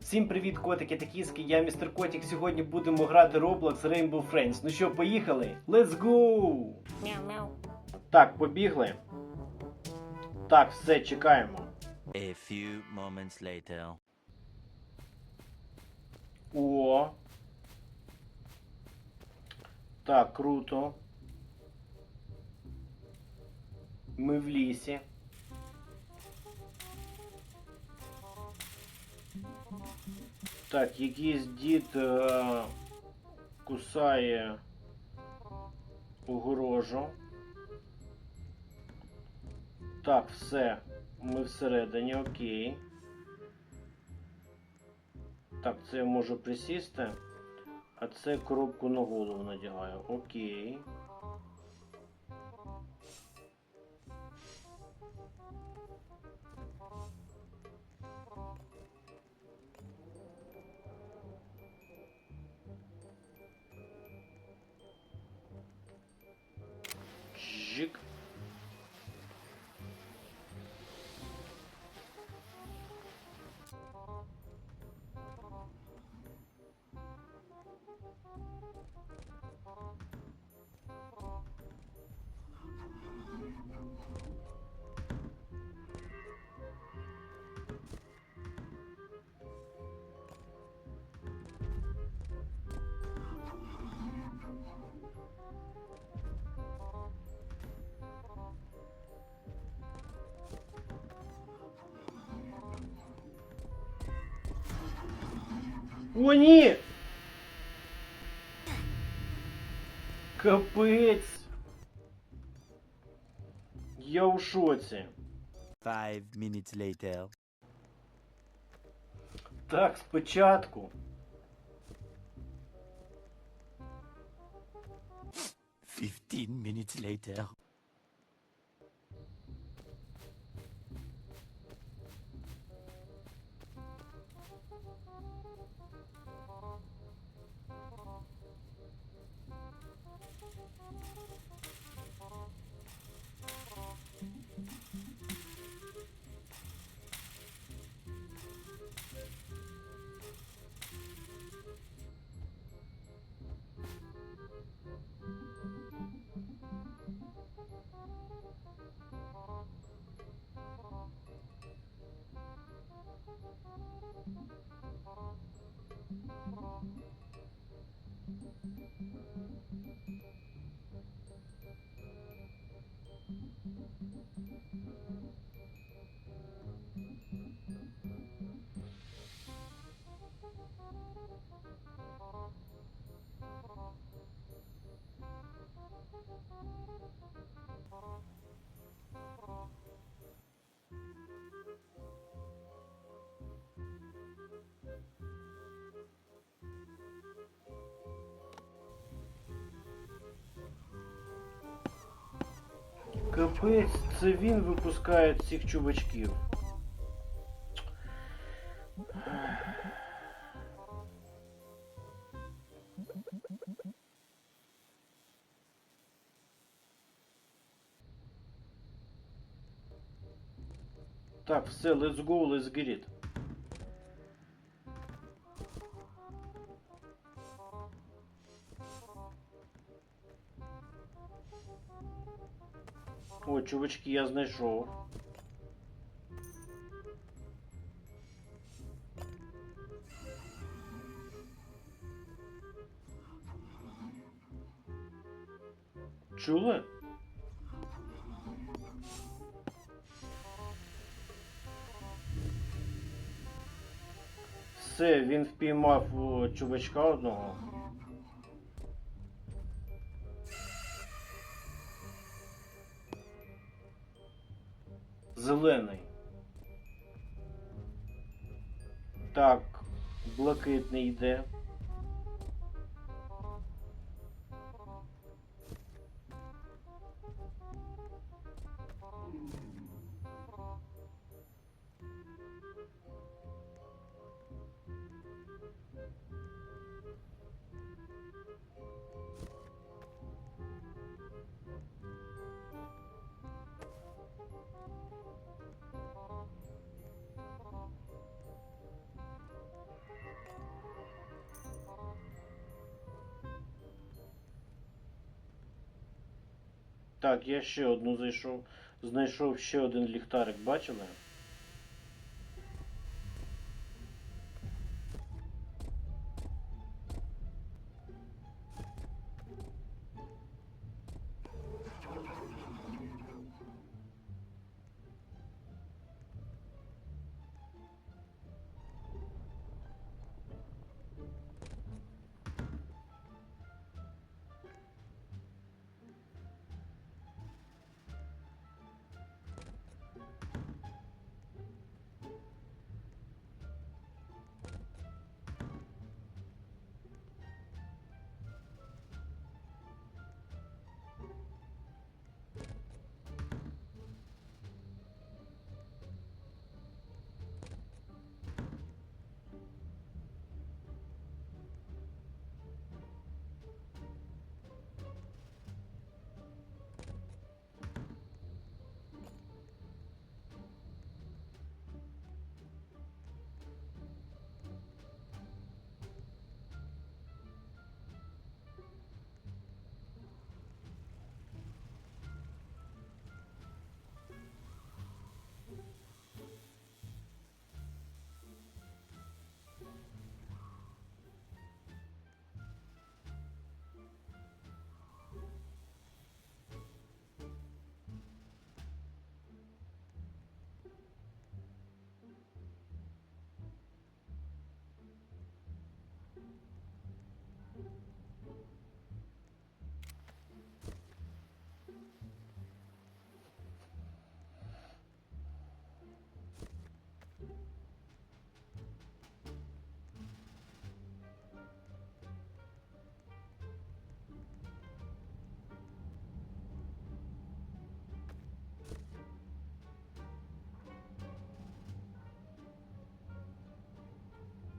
Всім привіт, котики та кіски, я містер Котик. Сьогодні будемо грати Roblox Rainbow Friends. Ну що, поїхали? Let's go! Мяу-мяу. Так, побігли. Так, все, чекаємо. A few moments later. О. Так, круто. Ми в лісі. Так, якийсь дід е, кусає огорожу. Так, все. Ми всередині, окей. Так, це я можу присісти. А це коробку на голову надягаю. Окей. О, ні! Капець! Я у шоці. Five minutes later. Так, спочатку. Fifteen minutes later. Капець, це він випускає цих чувачків. Так, все, let's go, let's get it. Чувачки, я знайшов. Чули? Все, він впіймав чувачка одного. Так, блакитний йде. Так, я ще одну зайшов. Знайшов ще один ліхтарик, бачили?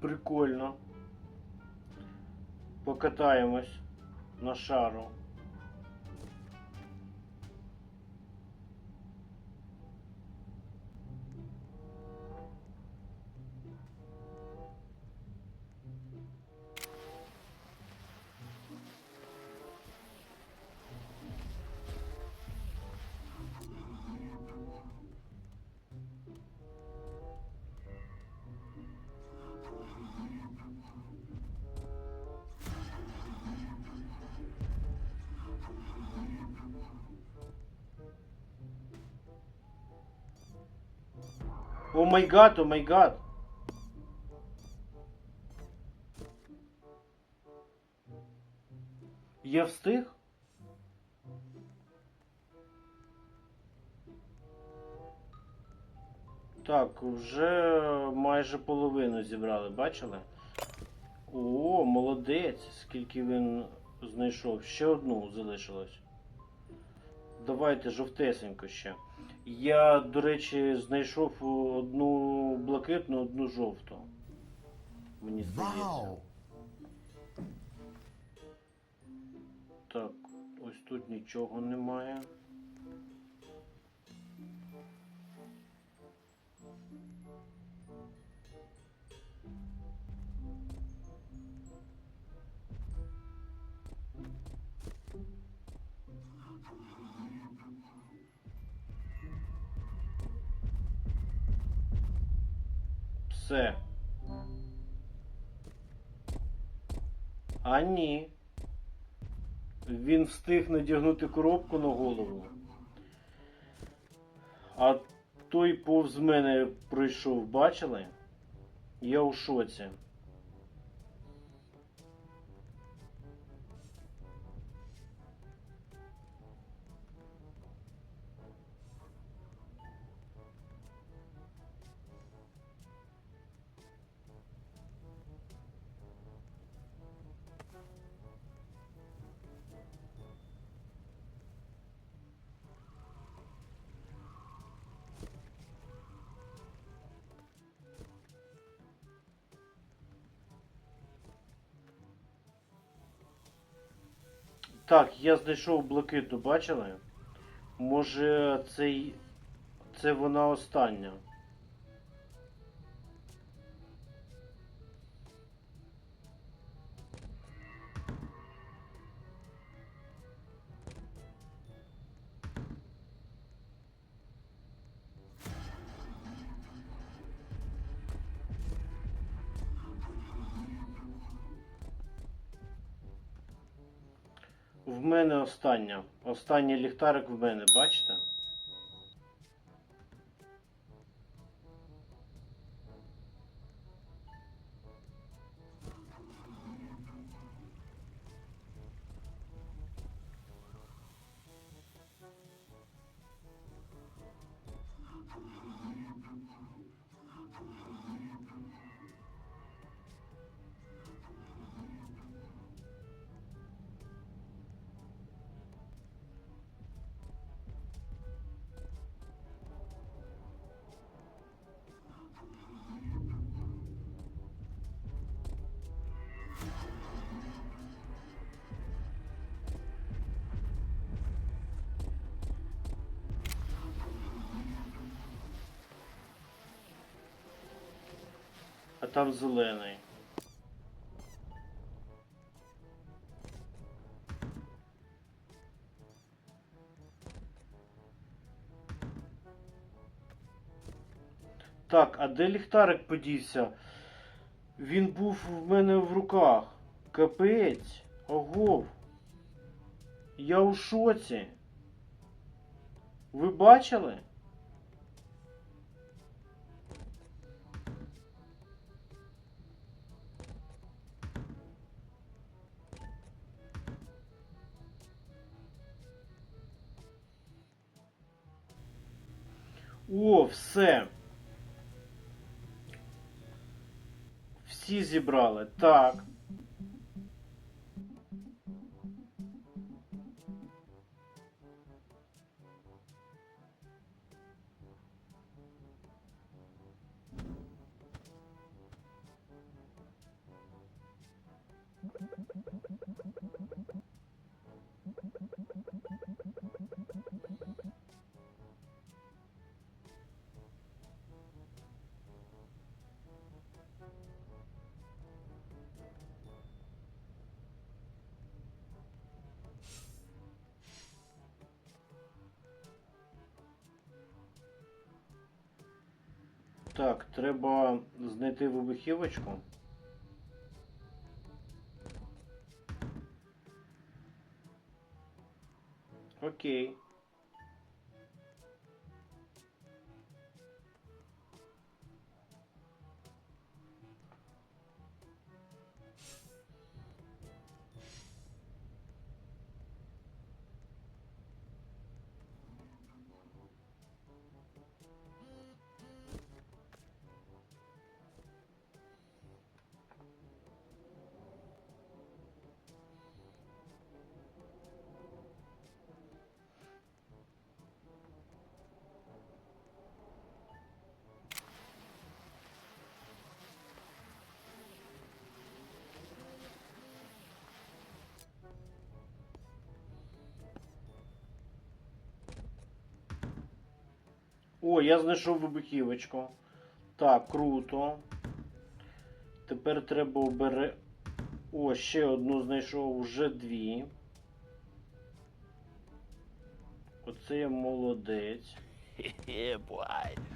Прикольно. Покатаємось на шару. Май гад, о май гад. Я встиг? Так, вже майже половину зібрали, бачили? О, молодець, скільки він знайшов. Ще одну залишилось. Давайте жовтесенько ще. Я, до речі, знайшов одну блакитну, одну жовту. Мені здається. Вау! Так, ось тут нічого немає. Все. А ні. Він встиг надягнути коробку на голову. А той повз мене пройшов, бачили? Я у шоці. Так, я знайшов блакиту, бачили? Може, цей. це вона остання. Остання. Останній ліхтарик в мене, бачите? Там зелений. Так, а де ліхтарик подівся? Він був в мене в руках. Капець. Ого. Я у шоці. Ви бачили? Все. Всі зібрали. Так. Так, треба знайти вибухівочку. Окей. О, я знайшов вибухівочку. Так, круто. Тепер треба обере. О, ще одну знайшов, вже дві. Оце я молодець. yeah, boy.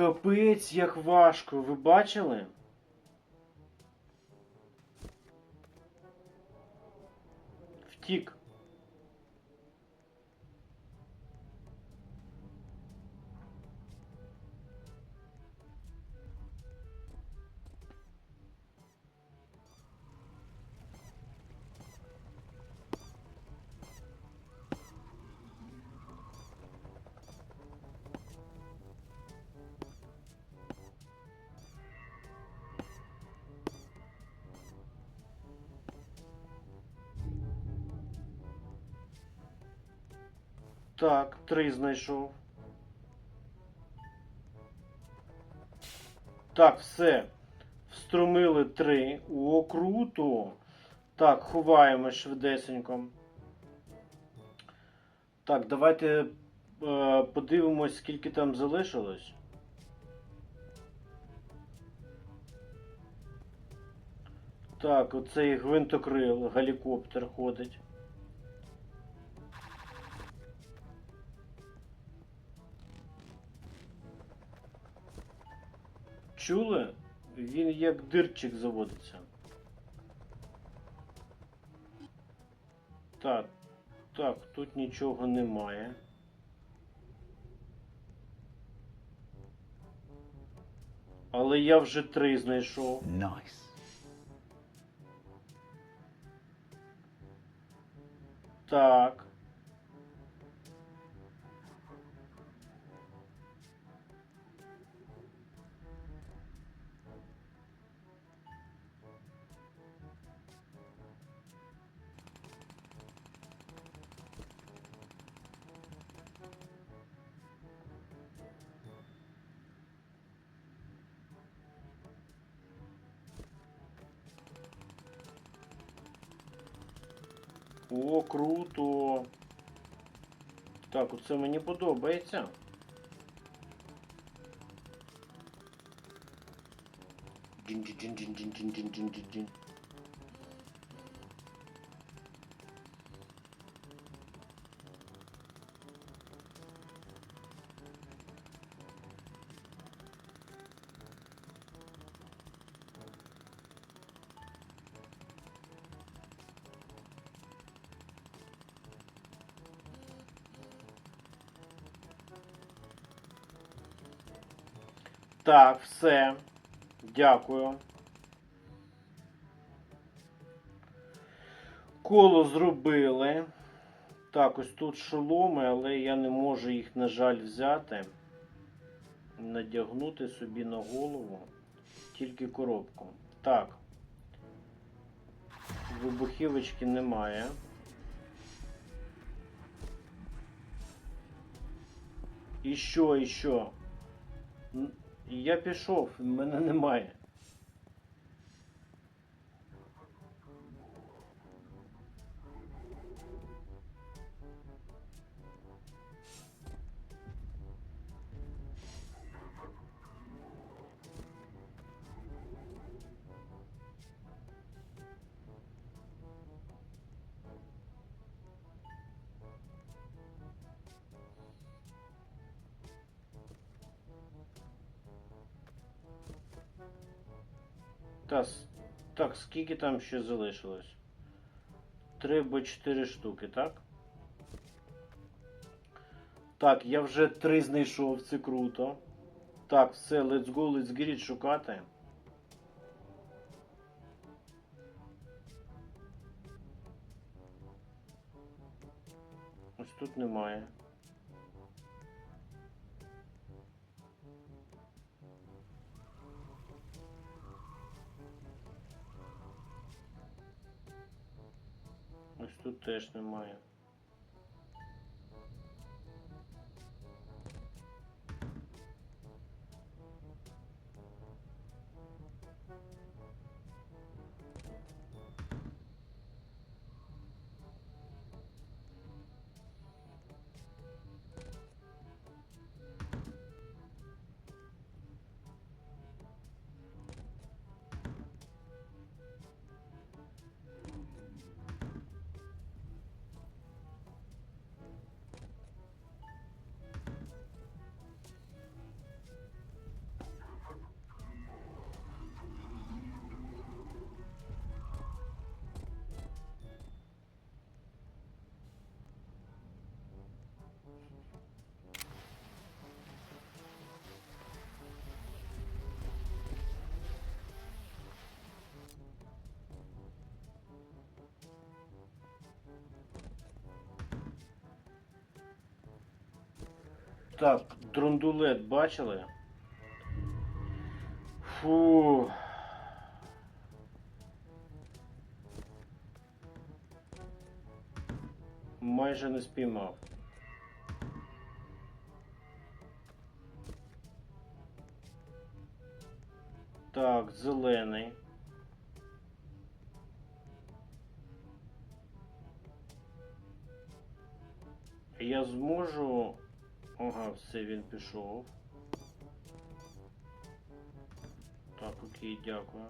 Капець, як важко. Ви бачили? Втік. Так, три знайшов. Так, все. Встромили три. О, круто. Так, ховаємо швидесенько. Так, давайте е, подивимось, скільки там залишилось. Так, оцей гвинтокрил, гелікоптер ходить. Чули? Він як дирчик заводиться. Так, так, тут нічого немає. Але я вже три знайшов. Nice. Так. Круто. Так, оце мені подобається. Джин-джин-джин-джин-джин-джин-джин-джин. Так, все. Дякую. Коло зробили. Так, ось тут шоломи, але я не можу їх, на жаль, взяти. Надягнути собі на голову. Тільки коробку. Так. Вибухівочки немає. І що, і що? Я пішов, мене немає. С- так, скільки там ще залишилось? Три або чотири штуки, так? Так, я вже три знайшов, це круто. Так, все, let's go, let's get it шукати. Ось тут немає. Тут теж немає. Так, дрондулет бачили? Фу. Майже не спіймав. Так, зелений. Я зможу. Ага, все, він пішов. Так, окей, дякую.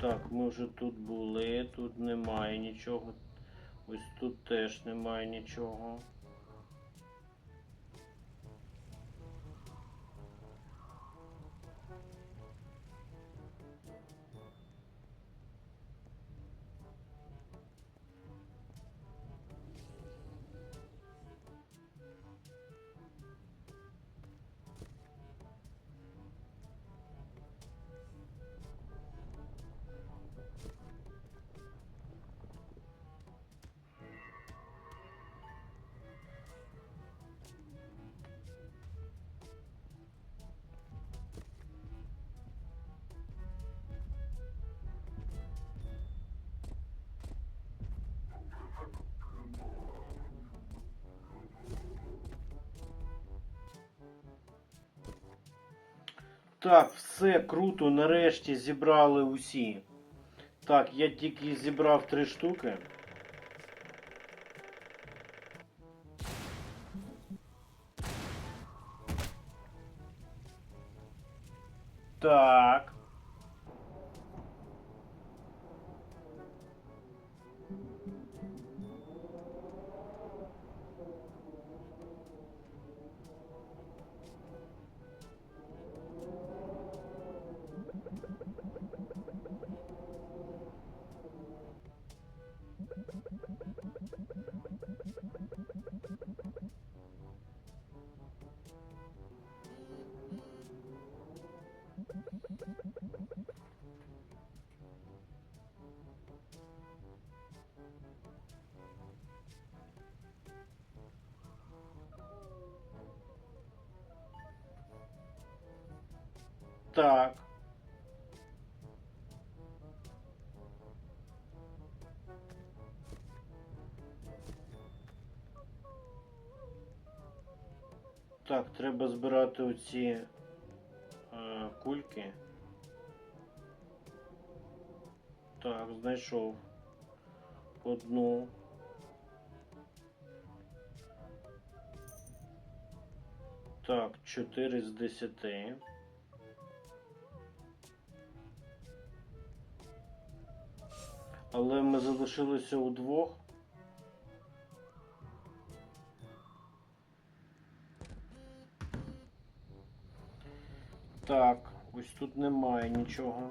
Так, ми вже тут були, тут немає нічого. Ось тут теж немає нічого. Так, все круто, нарешті зібрали усі. Так, я тільки зібрав три штуки. Так. Так, треба збирати оці е, кульки. Так, знайшов одну. Так, 4 з 10. Але ми залишилися удвох. Так, ось тут немає нічого.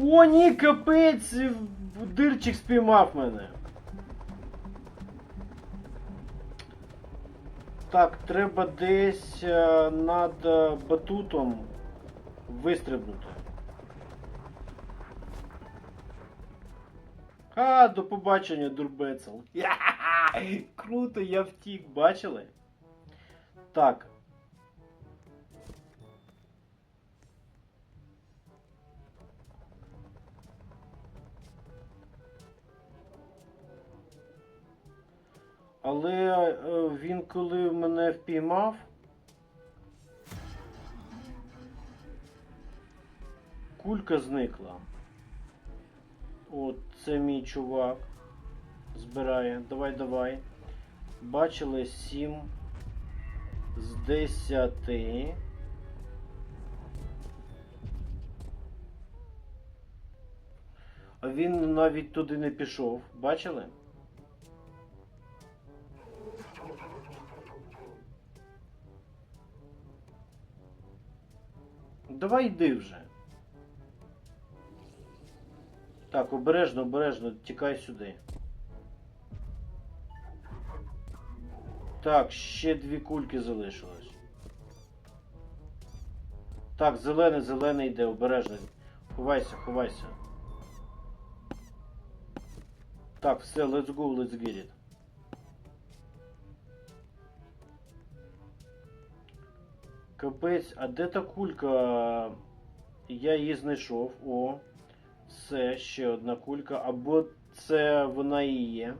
О, ні, капець! Дирчик спіймав мене. Так, треба десь е, над е, батутом вистрибнути. А, до побачення, дурбецел. Круто, я втік, бачили? Так. Але е, він коли мене впіймав. Кулька зникла. От це мій чувак. Збирає. Давай, давай. Бачили 7 з 10. А він навіть туди не пішов. Бачили? Давай йди вже. Так, обережно, обережно, тікай сюди. Так, ще дві кульки залишилось. Так, зелений, зелений йде, обережно. Ховайся, ховайся. Так, все, let's go, let's get it. Капець, а де та кулька? Я її знайшов. О. це ще одна кулька. Або це вона і є.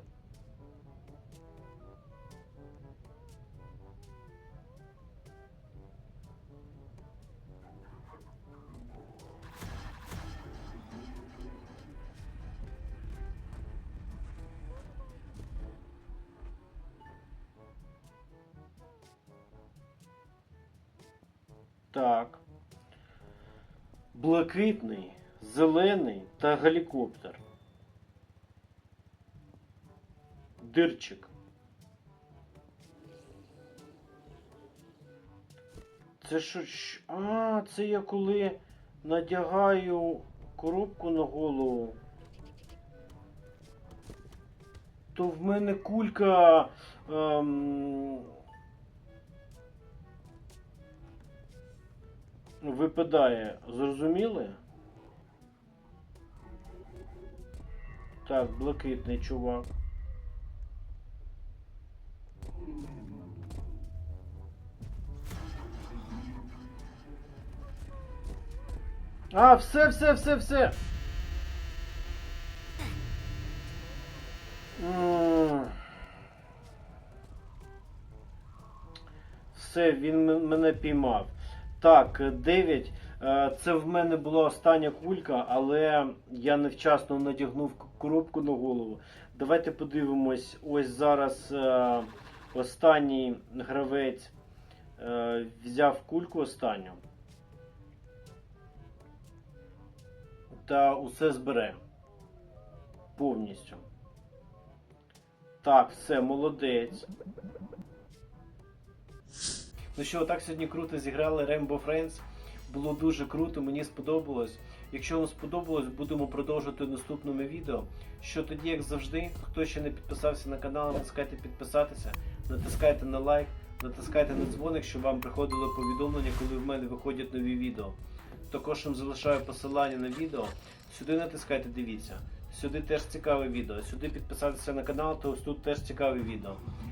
Блакитний, зелений та гелікоптер. Дирчик. Це що? А, це я коли надягаю коробку на голову. То в мене кулька. Ем... випадає. Зрозуміли? Так, блакитний чувак. А, все, все, все, все. Все, він мене піймав. Так, 9. Це в мене була остання кулька, але я невчасно надягнув коробку на голову. Давайте подивимось. Ось зараз е, останній гравець е, взяв кульку останню. Та усе збере. Повністю. Так, все, молодець. Ну що, так сьогодні круто зіграли Rainbow Friends. Було дуже круто, мені сподобалось. Якщо вам сподобалось, будемо продовжувати в наступному відео. Що тоді, як завжди, хто ще не підписався на канал, натискайте підписатися, натискайте на лайк, натискайте на дзвоник, щоб вам приходило повідомлення, коли в мене виходять нові відео. Також вам залишаю посилання на відео. Сюди натискайте, дивіться. Сюди теж цікаве відео. Сюди підписатися на канал, то ось тут теж цікаве відео.